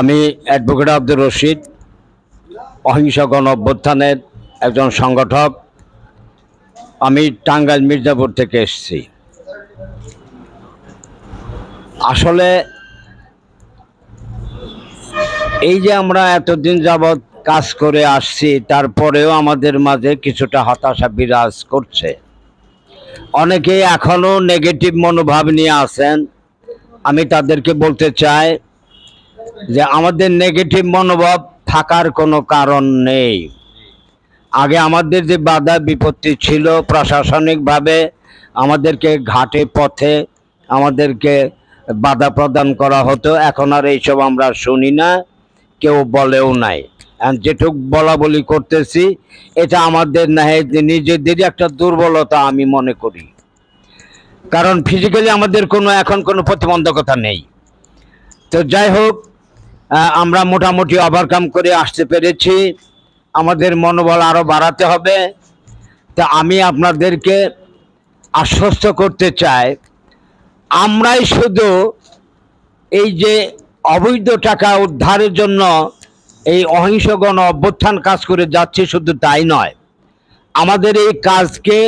আমি অ্যাডভোকেট আব্দুর রশিদ, অহিংস গণ অভ্যুত্থানের একজন সংগঠক। আমি টাঙ্গাইল মির্জাপুর থেকে এসেছি। আসলে এই যে আমরা এতদিন যাবৎ কাজ করে আসছি, তারপরেও আমাদের মাঝে কিছুটা হতাশা বিরাজ করছে। অনেকেই এখনও নেগেটিভ মনোভাব নিয়ে আছেন। আমি তাদেরকে বলতে চাই যে আমাদের নেগেটিভ মনোভাব থাকার কোনো কারণ নেই। আগে আমাদের যে বাধা বিপত্তি ছিল প্রশাসনিকভাবে, আমাদেরকে ঘাটে পথে আমাদেরকে বাধা প্রদান করা হতো। এখন আর এইসব আমরা শুনি না, কেউ বলেও নাই। যেটুক বলা বলি করতেছি, এটা আমাদের না নিজেদেরই একটা দুর্বলতা আমি মনে করি। কারণ ফিজিক্যালি আমাদের কোনো, এখন কোনো প্রতিবন্ধকতা নেই। তো যাই হোক আমরা মোটামুটি ওভারকাম করে আসতে পেরেছি। আমাদের মনোবল আরও বাড়াতে হবে। তা আমি আপনাদেরকে আশ্বস্ত করতে চাই, আমরাই শুধু এই যে অবৈধ টাকা উদ্ধারের জন্য এই অহিংসগণ অভ্যুত্থান কাজ করে যাচ্ছে শুধু তাই নয়। আমাদের এই কাজকে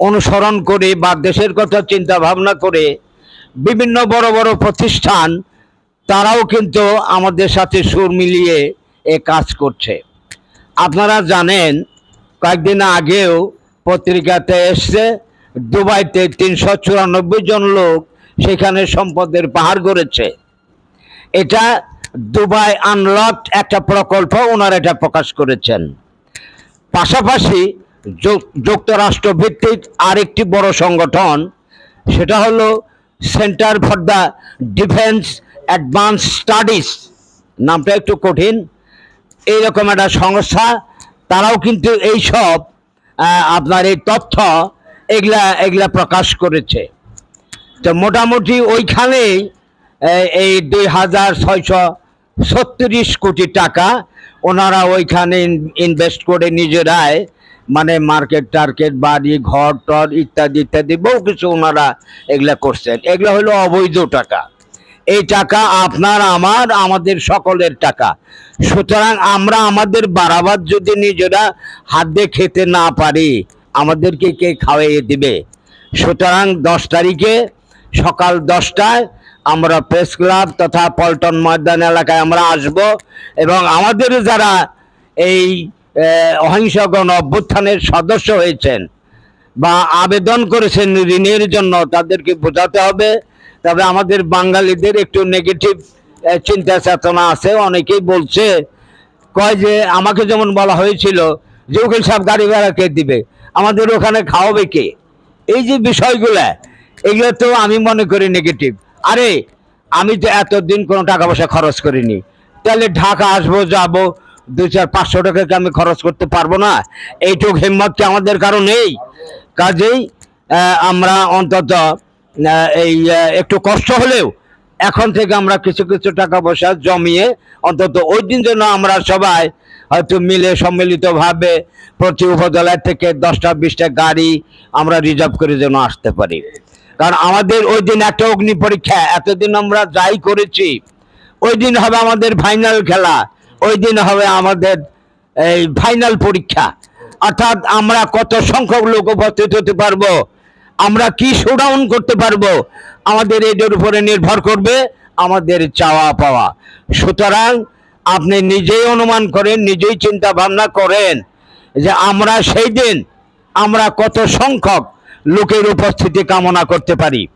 অনুসরণ করে বা দেশের কথা চিন্তা ভাবনা করে বিভিন্ন বড় বড় প্রতিষ্ঠান তারাও কিন্তু আমাদের সাথে সুর মিলিয়ে এ কাজ করছে। আপনারা জানেন, কয়েকদিন আগেও পত্রিকাতে এসছে, দুবাইতে তিনশো চুরানব্বই জন লোক সেখানে সম্পদের পাহাড় গড়েছে। এটা দুবাই আনলক একটা প্রকল্প ওনারা এটা প্রকাশ করেছেন। পাশাপাশি যুক- যুক্তরাষ্ট্র ভিত্তিক আরেকটি বড় সংগঠন, সেটা হলো centre for the defence advance studies নামটা একটু কঠিন এইরকম একটা সংস্থা তারাও কিন্তু এইসব আহ, আপনার এই তথ্য এগুলা এগুলা প্রকাশ করেছে। তো মোটামুটি ওইখানেই এই দুই হাজার ছয়শো ছত্রিশ কোটি টাকা ওনারা ওইখানে ইনভেস্ট করে নিজেরাই মানে মার্কেট টার্কেট বাড়ি ঘর টর ইত্যাদি ইত্যাদি বহু কিছু ওনারা এগুলা করছেন। এগুলো হলো অবৈধ টাকা। এই টাকা আপনার, আমার, আমাদের সকলের টাকা। সুতরাং আমরা আমাদের বাড়াবার যদি নিজেরা হাত দিয়ে খেতে না পারি, আমাদেরকে কে খাওয়াইয়ে দিবে? সুতরাং দশ তারিখে সকাল দশটায় আমরা প্রেস ক্লাব তথা পল্টন ময়দান এলাকায় আমরা আসব এবং আমাদের যারা এই অহিংস গণ অভ্যুত্থানের সদস্য হয়েছেন বা আবেদন করেছেন ঋণের জন্য, তাদেরকে বোঝাতে হবে তবে আমাদের বাঙালিদের একটু নেগেটিভ চিন্তা চেতনা আছে, অনেকেই বলছে, কয় যে আমাকে যেমন বলা হয়েছিল যে উকিল সাহেব গাড়ি ভাড়া কে দিবে? আমাদের ওখানে খাওয়াবে কে? এই যে বিষয়গুলা, এগুলো তো আমি মনে করি নেগেটিভ আরে, আমি তো এতদিন কোনো টাকা পয়সা খরচ করিনি। তাহলে ঢাকা আসব, যাব, দু চার পাঁচশো টাকা কি আমি খরচ করতে পারব না? এইটুক হিম্মত কি আমাদের কারও নেই? কাজেই আমরা অন্তত এই একটু কষ্ট হলেও এখন থেকে আমরা কিছু কিছু টাকা পয়সা জমিয়ে অন্তত ওই দিন যেন আমরা সবাই হয়তো মিলে সম্মিলিতভাবে প্রতি উপজেলা থেকে দশটা, বিশটা গাড়ি আমরা রিজার্ভ করে যেন আসতে পারি। কারণ আমাদের ওই দিন একটা অগ্নি পরীক্ষা, এতদিন আমরা যাই করেছি, ওই দিন হবে আমাদের ফাইনাল খেলা, ওই দিন হবে আমাদের এই ফাইনাল পরীক্ষা। অর্থাৎ আমরা কত সংখ্যক লোক উপস্থিত হতে পারব আমরা কি শোডাউন করতে পারব? আমাদের এটার উপরে নির্ভর করবে আমাদের চাওয়া পাওয়া। সুতরাং আপনি নিজেই অনুমান করেন, নিজেই চিন্তা ভাবনা করেন যে আমরা সেই দিন আমরা কত সংখ্যক লোকের উপস্থিতি কামনা করতে পারি।